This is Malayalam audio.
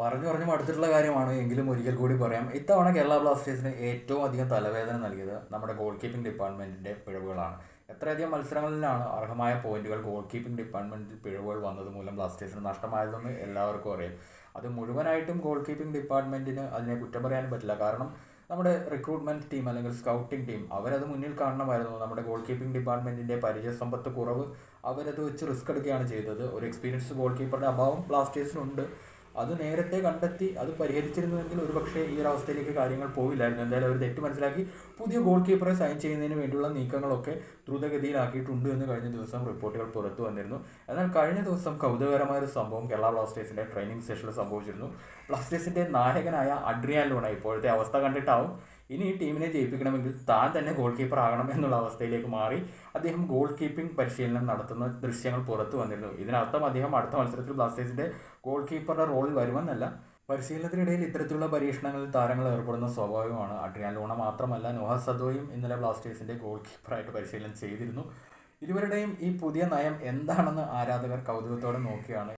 പറഞ്ഞു പറഞ്ഞു മടുത്തിട്ടുള്ള കാര്യമാണ്. എങ്കിലും ഒരിക്കൽ കൂടി പറയാം. ഇത്തവണ കേരള ബ്ലാസ്റ്റേഴ്സിന് ഏറ്റവും അധികം തലവേദന നൽകിയത് നമ്മുടെ ഗോൾ കീപ്പിംഗ് ഡിപ്പാർട്ട്മെന്റിന്റെ പിഴവുകളാണ്. എത്രയധികം മത്സരങ്ങളിലാണ് അർഹമായ പോയിന്റുകൾ ഗോൾ കീപ്പിംഗ് ഡിപ്പാർട്ട്മെന്റിൽ പിഴവുകൾ വന്നത് മൂലം ബ്ലാസ്റ്റേഴ്സിന് നഷ്ടമായതെന്ന് എല്ലാവർക്കും അറിയാം. അത് മുഴുവനായിട്ടും ഗോൾ കീപ്പിംഗ് ഡിപ്പാർട്ട്മെന്റിന് അതിനെ കുറ്റം പറയാനും പറ്റില്ല. കാരണം നമ്മുടെ റിക്രൂട്ട്മെന്റ് ടീം അല്ലെങ്കിൽ സ്കൗട്ടിംഗ് ടീം അവരത് മുന്നിൽ കാണണമായിരുന്നു. നമ്മുടെ ഗോൾ കീപ്പിംഗ് ഡിപ്പാർട്ട്മെന്റിന്റെ പരിചയസമ്പത്ത് കുറവ് അവരത് വെച്ച് റിസ്ക് എടുക്കുകയാണ് ചെയ്തത്. ഒരു എക്സ്പീരിയൻസ് ഗോൾ കീപ്പറുടെ അഭാവം ബ്ലാസ്റ്റേഴ്സിനുണ്ട്. അത് നേരത്തെ കണ്ടെത്തി അത് പരിഹരിച്ചിരുന്നുവെങ്കിൽ ഒരുപക്ഷെ ഈ ഒരു അവസ്ഥയിലേക്ക് കാര്യങ്ങൾ പോവില്ലായിരുന്നു. എന്തായാലും അവർ തെറ്റ് മനസ്സിലാക്കി പുതിയ ഗോൾ കീപ്പറെ സൈൻ ചെയ്യുന്നതിന് വേണ്ടിയുള്ള നീക്കങ്ങളൊക്കെ ദ്രുതഗതിയിലാക്കിയിട്ടുണ്ട് എന്ന് കഴിഞ്ഞ ദിവസം റിപ്പോർട്ടുകൾ പുറത്തു വന്നിരുന്നു. എന്നാൽ കഴിഞ്ഞ ദിവസം കൗതുകകരമായ ഒരു സംഭവം കേരള ബ്ലാസ്റ്റേഴ്സിന്റെ ട്രെയിനിങ് സെഷനിൽ സംഭവിച്ചിരുന്നു. ബ്ലാസ്റ്റേഴ്സിന്റെ നായകനായ അഡ്രിയാൻ ലൂണ ഇപ്പോഴത്തെ അവസ്ഥ കണ്ടിട്ടാവും ഇനി ഈ ടീമിനെ ജയിപ്പിക്കണമെങ്കിൽ താൻ തന്നെ ഗോൾ കീപ്പർ ആകണം എന്നുള്ള അവസ്ഥയിലേക്ക് മാറി അദ്ദേഹം ഗോൾ കീപ്പിംഗ് പരിശീലനം നടത്തുന്ന ദൃശ്യങ്ങൾ പുറത്തു വന്നിരുന്നു. ഇതിനർത്ഥം അദ്ദേഹം അടുത്ത മത്സരത്തിൽ ബ്ലാസ്റ്റേഴ്സിന്റെ ഗോൾ കീപ്പറുടെ റോളിൽ വരുമെന്നല്ല പരിശീലനത്തിനിടയിൽ ഇത്തരത്തിലുള്ള പരീക്ഷണങ്ങളിൽ താരങ്ങൾ ഏർപ്പെടുന്ന സ്വാഭാവികമാണ് അഡ്രിയാൻ ലൂണ മാത്രമല്ല നോഹ സദോയും ഇന്നലെ ബ്ലാസ്റ്റേഴ്സിന്റെ ഗോൾ കീപ്പറായിട്ട് പരിശീലനം ചെയ്തിരുന്നു. ഇരുവരുടെയും ഈ പുതിയ നയം എന്താണെന്ന് ആരാധകർ കൗതുകത്തോടെ നോക്കിയാണ്